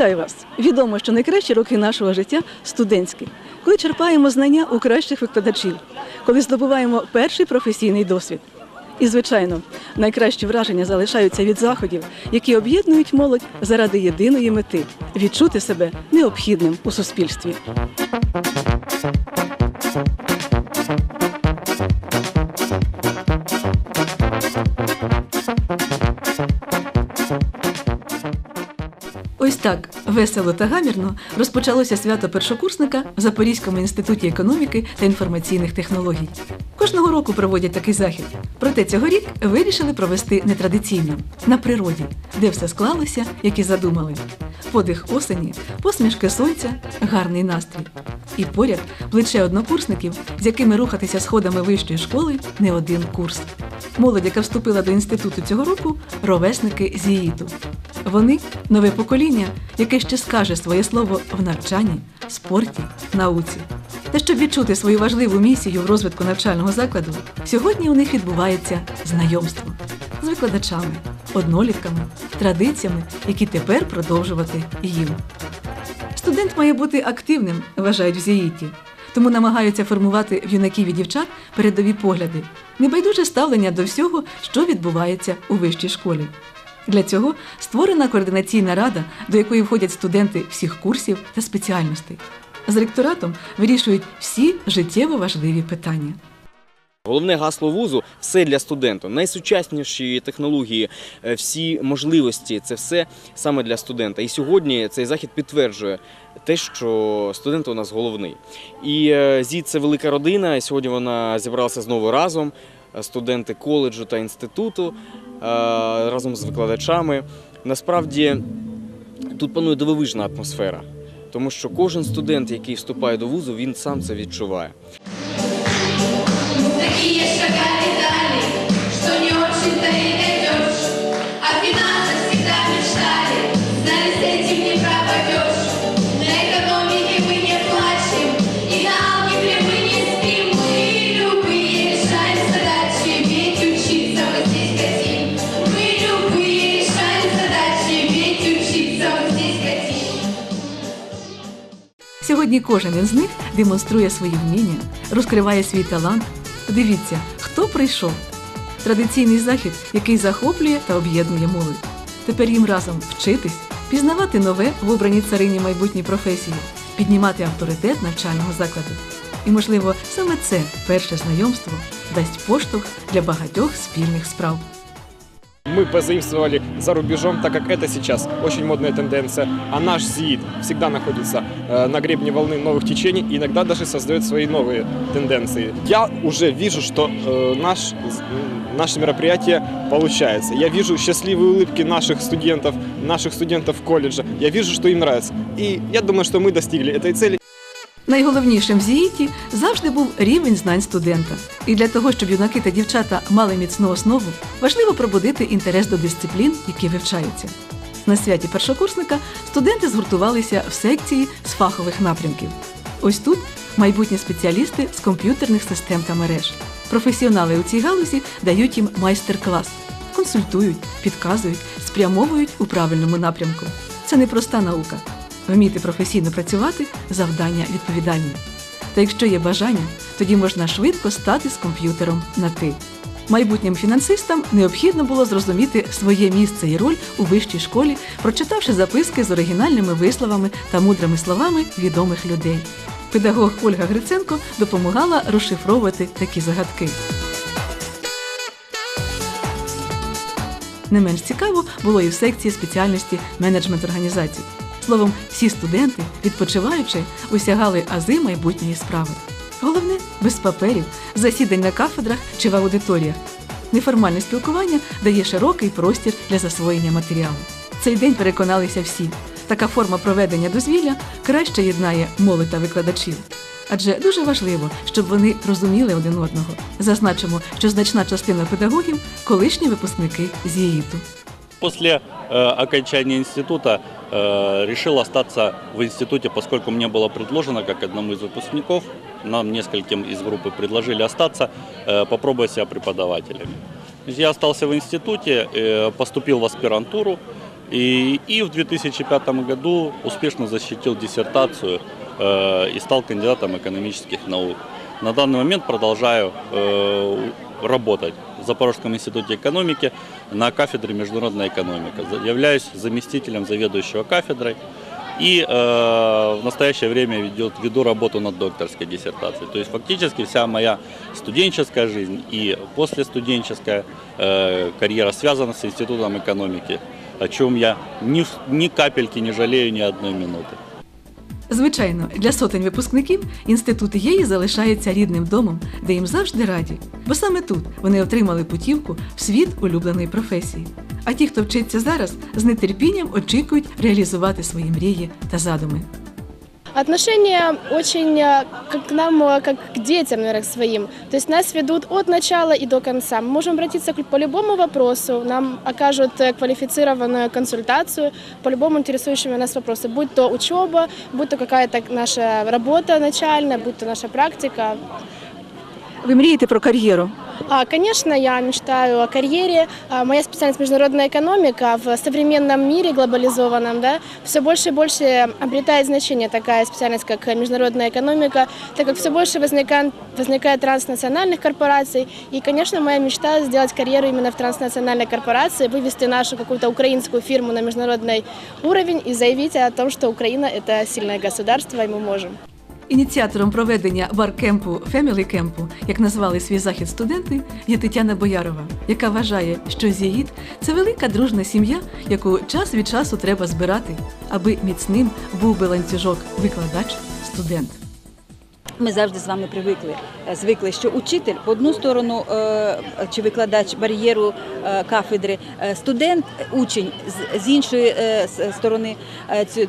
Вітаю вас! Відомо, що найкращі роки нашого життя студентські, коли черпаємо знання у кращих викладачів, коли здобуваємо перший професійний досвід. І, звичайно, найкращі враження залишаються від заходів, які об'єднують молодь заради єдиної мети відчути себе необхідним у суспільстві. Так весело та гамірно розпочалося свято першокурсника в Запорізькому інституті економіки та інформаційних технологій. Кожного року проводять такий захід. Проте цьогорік вирішили провести нетрадиційно на природі, де все склалося, як і задумали. Подих осені, посмішки сонця, гарний настрій. І поряд плече однокурсників, з якими рухатися сходами вищої школи не один курс. Молодь, яка вступила до інституту цього року, ровесники з ІІТу. Вони нове покоління, яке ще скаже своє слово в навчанні, спорті, науці. Та щоб відчути свою важливу місію в розвитку навчального закладу, сьогодні у них відбувається знайомство з викладачами, однолітками, традиціями, які тепер продовжувати їм. Студент має бути активним, вважають в ЗІІТі, тому намагаються формувати в юнаків і дівчат передові погляди, небайдуже ставлення до всього, що відбувається у вищій школі. Для цього створена координаційна рада, до якої входять студенти всіх курсів та спеціальностей. З ректоратом вирішують всі життєво важливі питання. Головне гасло вузу все для студента. Найсучасніші технології, е, всі можливості це все саме для студента. І сьогодні цей захід підтверджує те, що студент у нас головний. І е, ЗІД це велика родина. Сьогодні вона зібралася знову разом. Студенти коледжу та інституту разом з викладачами. Насправді тут панує дивовижна атмосфера, тому що кожен студент, який вступає до вузу, він сам це відчуває. Сьогодні кожен із них демонструє свої вміння, розкриває свій талант. Дивіться, хто прийшов. Традиційний захід, який захоплює та об'єднує молодь. Тепер їм разом вчитись, пізнавати нове в обраній царині майбутній професії, піднімати авторитет навчального закладу. І, можливо, саме це перше знайомство дасть поштовх для багатьох спільних справ. Мы позаимствовали за рубежом, так как это сейчас очень модная тенденция, а наш ЗИИД всегда находится э, на гребне волны новых течений и иногда даже создает свои новые тенденции. Я уже вижу, что э, наш, з- м, наше мероприятие получается. Я вижу счастливые улыбки наших студентов, наших студентов колледжа. Я вижу, что им нравится. И я думаю, что мы достигли этой цели. Найголовнішим в ЗІІТі завжди був рівень знань студента. І для того, щоб юнаки та дівчата мали міцну основу, важливо пробудити інтерес до дисциплін, які вивчаються. На святі першокурсника студенти згуртувалися в секції з фахових напрямків. Ось тут майбутні спеціалісти з комп'ютерних систем та мереж. Професіонали у цій галузі дають їм майстер-клас, консультують, підказують, спрямовують у правильному напрямку. Це не проста наука. Вміти професійно працювати завдання відповідальне. Та якщо є бажання, тоді можна швидко стати з комп'ютером на ти. Майбутнім фінансистам необхідно було зрозуміти своє місце і роль у вищій школі, прочитавши записки з оригінальними висловами та мудрими словами відомих людей. Педагог Ольга Гриценко допомагала розшифровувати такі загадки. Не менш цікаво було і в секції спеціальності менеджмент організацій. Словом, всі студенти, відпочиваючи, осягали ази майбутньої справи. Головне без паперів, засідань на кафедрах чи в аудиторіях. Неформальне спілкування дає широкий простір для засвоєння матеріалу. Цей день переконалися всі. Така форма проведення дозвілля краще єднає молодь та викладачів. Адже дуже важливо, щоб вони розуміли один одного. Зазначимо, що значна частина педагогів колишні випускники з ЄІТу. После э, окончания института э, решил остаться в институте, поскольку мне было предложено, как одному из выпускников, нам нескольким из группы предложили остаться, э, попробуя себя преподавателями. Я остался в институте, э, поступил в аспирантуру И, и в 2005 году успешно защитил диссертацию э, и стал кандидатом экономических наук. На данный момент продолжаю э, работать в Запорожском институте экономики на кафедре международная экономика. Являюсь заместителем заведующего кафедрой и э, в настоящее время ведет, веду работу над докторской диссертацией. То есть фактически вся моя студенческая жизнь и послестуденческая э, карьера связана с институтом экономики, о чем я ни, ни капельки не жалею ни одной минуты. Звичайно, для сотень випускників інститут єї залишається рідним домом, де їм завжди раді, бо саме тут вони отримали путівку в світ улюбленої професії. А ті, хто вчиться зараз, з нетерпінням очікують реалізувати свої мрії та задуми. Отношения очень э, как к нам, э, как к детям, наверное, к своим. То есть нас ведут от начала и до конца. Мы можем обратиться к- по любому вопросу, нам окажут э, квалифицированную консультацию по любому интересующему нас вопросу. Будь то учеба, будь то какая-то наша работа начальная, будь то наша практика. Ви мрієте про кар'єру? А, Конечно, я мечтаю о карьере. А, Моя специальность международная экономика в современном мире глобализованном, да, все больше и больше обретает значение такая специальность, как международная экономика, так как все больше возникает, возникает транснациональных корпораций. И, конечно, моя мечта сделать карьеру именно в транснациональной корпорации, вывести нашу какую-то украинскую фирму на международный уровень и заявить о том, что Украина – это сильное государство, и мы можем. Ініціатором проведення баркемпу Фемілі Кемпу, як назвали свій захід студенти, є Тетяна Боярова, яка вважає, що зіїд це велика дружна сім'я, яку час від часу треба збирати, аби міцним був би ланцюжок викладач-студент. Ми завжди з вами привикли, е, звикли, що учитель по одну сторону е, чи викладач бар'єру е, кафедри, студент, учень з- іншої сторони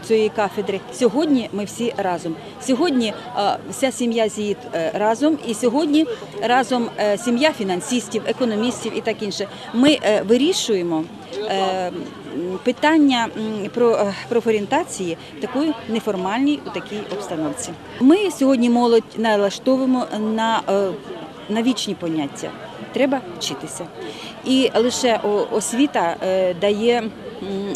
цієї кафедри. Сьогодні ми всі разом. Сьогодні вся сім'я зіїд е, разом, і сьогодні разом сім'я фінансистів, економістів і так інше. Ми вирішуємо. Питання про е, профорієнтації такої неформальній у такій обстановці. Ми сьогодні молодь налаштовуємо на, е, на вічні поняття. Треба вчитися. І лише освіта е, дає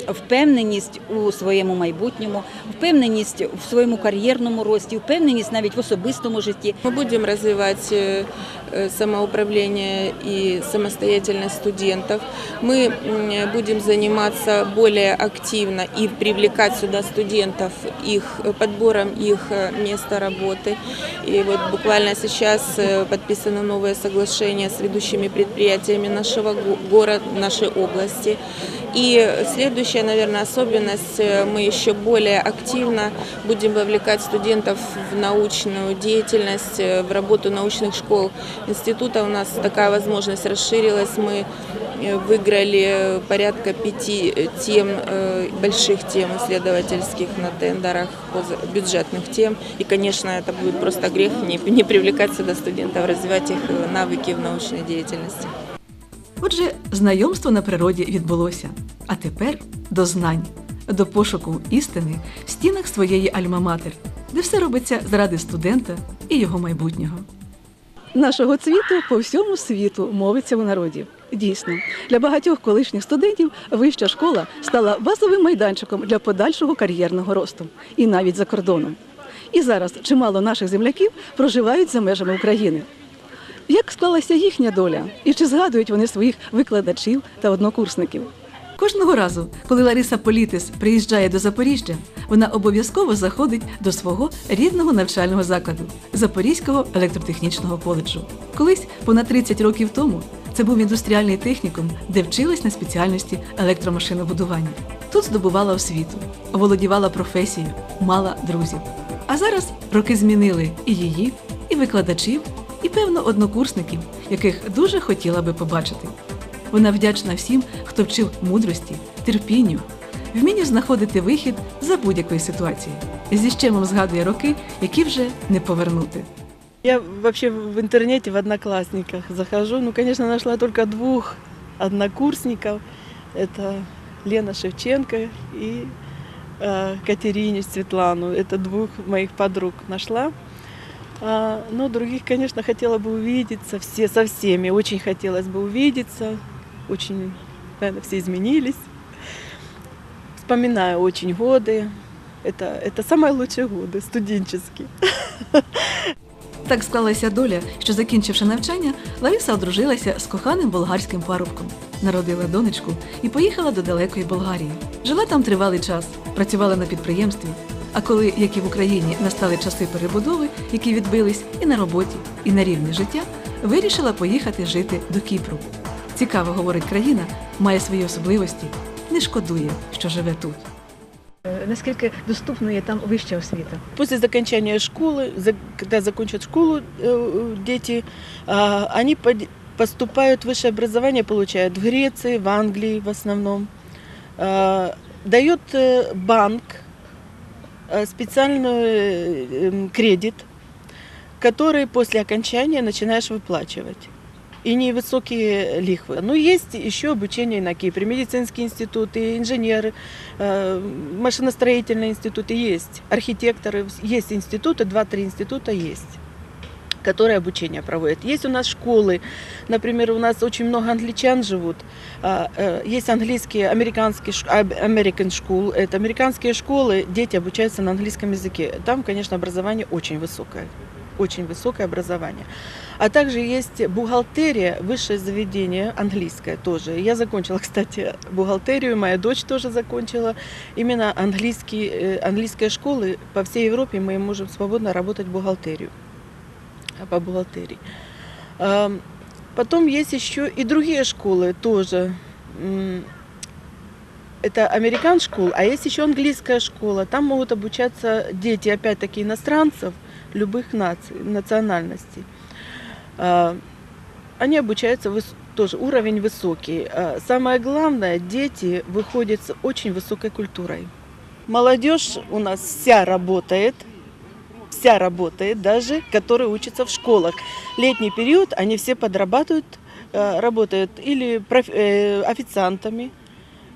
впевненість у своєму майбутньому, впевненість в своєму кар'єрному рості, впевненість навіть в особистому житті. Мы будем развивать э, э, самоуправление и самостоятельность студентов. Мы м, будем заниматься более активно и привлекать сюда студентов, их э, подбором их э, места работы. И вот буквально сейчас э, подписано новое соглашение с ведущими предприятиями нашего го- города, нашей области. И следующая, наверное, особенность, э, мы еще более активно будем вовлекать студентов в научную деятельность, э, в работу научных школ института. У нас такая возможность расширилась. Мы э, выиграли порядка пяти тем, больших тем исследовательских на тендерах, бюджетных тем. И, конечно, это будет просто грех не, не привлекать сюда студентов, развивать их навыки в научной деятельности. Отже, знайомство на природі відбулося. А тепер до знань, до пошуку істини в стінах своєї альма-матер, де все робиться заради студента і його майбутнього. Нашого цвіту по всьому світу мовиться у народі. Дійсно, для багатьох колишніх студентів вища школа стала базовим майданчиком для подальшого кар'єрного росту, і навіть за кордоном. І зараз чимало наших земляків проживають за межами України. Як склалася їхня доля, і чи згадують вони своїх викладачів та однокурсників? Кожного разу, коли Лариса Політис приїжджає до Запоріжжя, вона обов'язково заходить до свого рідного навчального закладу Запорізького електротехнічного коледжу. Колись, понад 30 років тому, це був індустріальний технікум, де вчилась на спеціальності електромашинобудування. Тут здобувала освіту, володівала професією, мала друзів. А зараз роки змінили і її, і викладачів, і певно однокурсників, яких дуже хотіла би побачити. Вона вдячна всім, хто вчив мудрості, терпінню, вмінню знаходити вихід за будь-якої ситуації. Зі щемом згадує роки, які вже не повернути. Я вообще в интернете в Одноклассниках захожу. Ну, конечно, нашла только двух однокурсников. Это Лена Шевченко и э, Катерине Светлану. Это двух моих подруг нашла. А, но других, конечно, хотела бы увидеться все, со всеми. Очень хотелось бы увидеться. Очень, наверное, все изменились. вспоминаю очень годы. Это, это самые лучшие годы, студенческие. Так склалася доля, що закінчивши навчання, Лариса одружилася з коханим болгарським парубком, народила донечку і поїхала до далекої Болгарії. Жила там тривалий час, працювала на підприємстві. А коли, як і в Україні, настали часи перебудови, які відбились і на роботі, і на рівні життя, вирішила поїхати жити до Кіпру. Цікаво, говорить країна, має свої особливості, не шкодує, що живе тут. Наскільки доступною є там вища освіта? После закончания школы, за- когда закончат школу э, дети, а, они под- поступают в высшее образование, получают в Греции, в Англии в основном. А, Дает э, банк э, специальный э, м, кредит, который после окончания начинаешь выплачивать. И невысокие лихвы. Но есть еще обучение на Кипре. Медицинские институты, инженеры, э, машиностроительные институты есть, архитекторы, есть институты, два-три института есть Которые обучение проводят. Есть у нас школы, например, у нас очень много англичан живут. А, э, Есть английские, американские, American School, это американские школы, дети обучаются на английском языке. Там, конечно, образование очень высокое, очень высокое образование. А также есть бухгалтерия, высшее заведение, английское тоже. Я закончила, кстати, бухгалтерию, моя дочь тоже закончила. Именно английский, э, английские школы по всей Европе мы можем свободно работать бухгалтерию, по бухгалтерии. Потом есть еще и другие школы тоже. Это американ школ, а есть еще английская школа. Там могут обучаться дети, опять-таки, иностранцев любых наций, национальностей. А, Они обучаются тоже уровень высокий. А Самое главное, дети выходят с очень высокой культурой. Молодежь у нас вся работает, вся работает, даже которые учатся в школах. Летний период они все подрабатывают, э, работают или проф- э, официантами,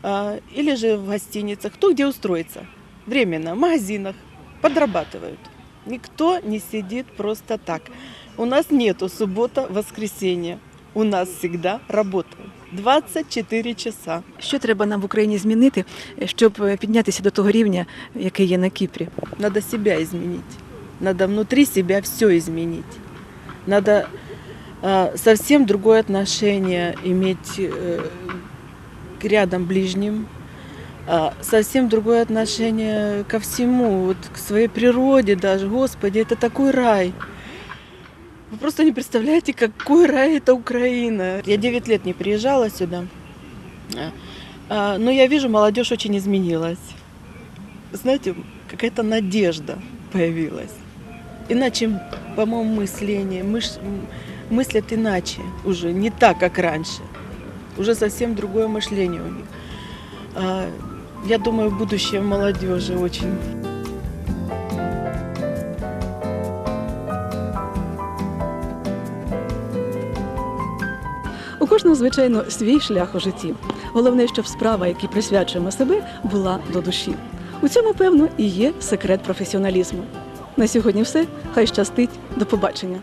а, или же в гостиницах, кто где устроится. Временно, в магазинах подрабатывают. Никто не сидит просто так. У нас нету суббота, воскресенье. У нас всегда работа. 24 часа. Що треба нам в Україні змінити, щоб е, піднятися до того рівня, який є на Кіпрі? Надо себя изменить. Надо внутри себя все изменить. Надо а, совсем другое отношение иметь э, к рядом ближним. а, совсем другое отношение ко всему, вот к своей природе даже. Господи, это такой рай. Вы просто не представляете, какой рай это Украина. Я 9 лет не приезжала сюда. А, Но я вижу, молодежь очень изменилась знаете, какая-то надежда появилась. Иначе, по-моему, мышление, мыш- м, мыслят иначе уже, не так, как раньше. Уже совсем другое мышление у них. А, Я думаю, будущее молодежи очень У кожного, звичайно, свій шлях у житті. Головне, щоб справа, якій присвячуємо себе, була до душі. У цьому, певно, і є секрет професіоналізму. На сьогодні все. Хай щастить. До побачення.